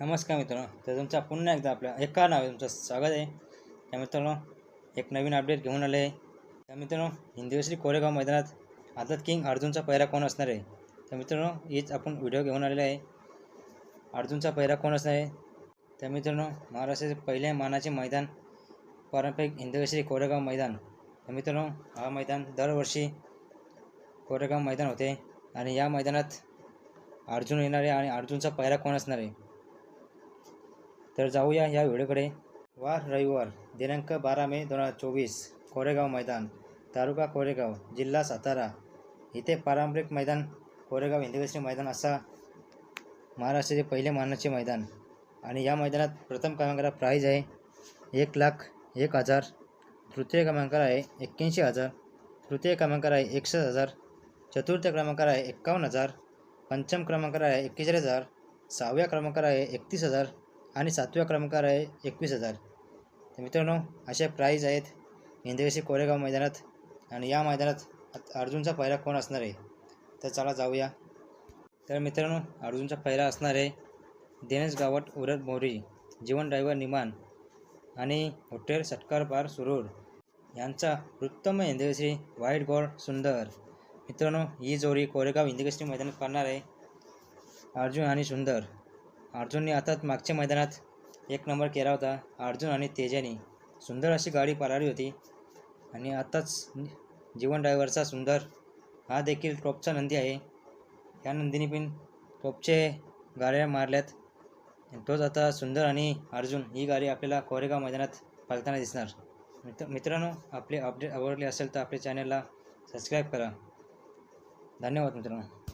नमस्कार मित्रांनो. तर तुमचा पुन्हा एकदा आपल्या एका नाव आहे तुमचं स्वागत आहे. त्या मित्रांनो एक नवीन अपडेट घेऊन आले आहे त्या मित्रांनो हिंदवेश्री कोरेगाव मैदानात आझाद किंग अर्जुनचा पहिरा कोण असणार आहे? तर मित्रांनो हीच आपण व्हिडिओ घेऊन आलेला आहे. अर्जुनचा पहिरा कोण असणार आहे? त्या मित्रांनो महाराष्ट्राचे पहिले मानाचे मैदान पारंपरिक हिंदवेश्री कोरेगाव मैदान. तर मित्रांनो हा मैदान दरवर्षी कोरेगाव मैदान होते. आणि या मैदानात अर्जुन येणार आहे आणि अर्जुनचा पहिरा कोण असणार आहे? तर जाऊया या व्हिडिओकडे. वार रविवार दिनांक बारा मे दोन हजार चोवीस कोरेगाव मैदान तालुका कोरेगाव जिल्हा सातारा. इथे पारंपरिक मैदान कोरेगाव हिंदकेसरी मैदान असा महाराष्ट्राचे पहिले मानाचे मैदान. आणि या मैदानात प्रथम क्रमांकाला प्राईज आहे एक लाख एक हजार. तृतीय क्रमांकाला आहे एक्क्याऐंशी हजार. तृतीय क्रमांकाला आहे एकसष्ट हजार. चतुर्थ क्रमांकाला आहे एक्कावन्न हजार. पंचम क्रमांकाला आहे एक्केचाळीस हजार. सहाव्या क्रमांकाला आहे एकतीस हजार. आणि सातव्या क्रमांकावर आहे एकवीस हजार. तर मित्रांनो अशा प्राईज आहेत हिंदवेशी कोरेगाव मैदानात आणि या मैदानात अर्जुनचा पहिला कोण असणार आहे? तर चला जाऊया. तर मित्रांनो अर्जुनचा पहिला असणार आहे दिनेश गावट उरद मोरी जीवन ड्रायव्हर निमान आणि हॉटेल सटकार पार सुरूर. यांचा उत्तम हिंदवेश्री व्हाईट गोल्ड सुंदर. मित्रांनो ही जोडी कोरेगाव हिंदकेसरी मैदानात करणार आहे. अर्जुन आणि सुंदर. अर्जुनने आताच मागच्या मैदानात एक नंबर केला होता. अर्जुन आणि तेजाने सुंदर अशी गाडी पळाली होती. आणि आत्ताच जीवन ड्रायव्हरचा सुंदर हा देखील टॉपचा नंदी आहे. या नंदीने पण टॉपचे गाड्या मारल्यात. तोच आता सुंदर आणि अर्जुन ही गाडी आपल्याला कोरेगाव मैदानात पालताना दिसणार. मित्र मित्रांनो आपले अपडेट आवडले असेल तर आपल्या चॅनलला सबस्क्राईब करा. धन्यवाद मित्रांनो.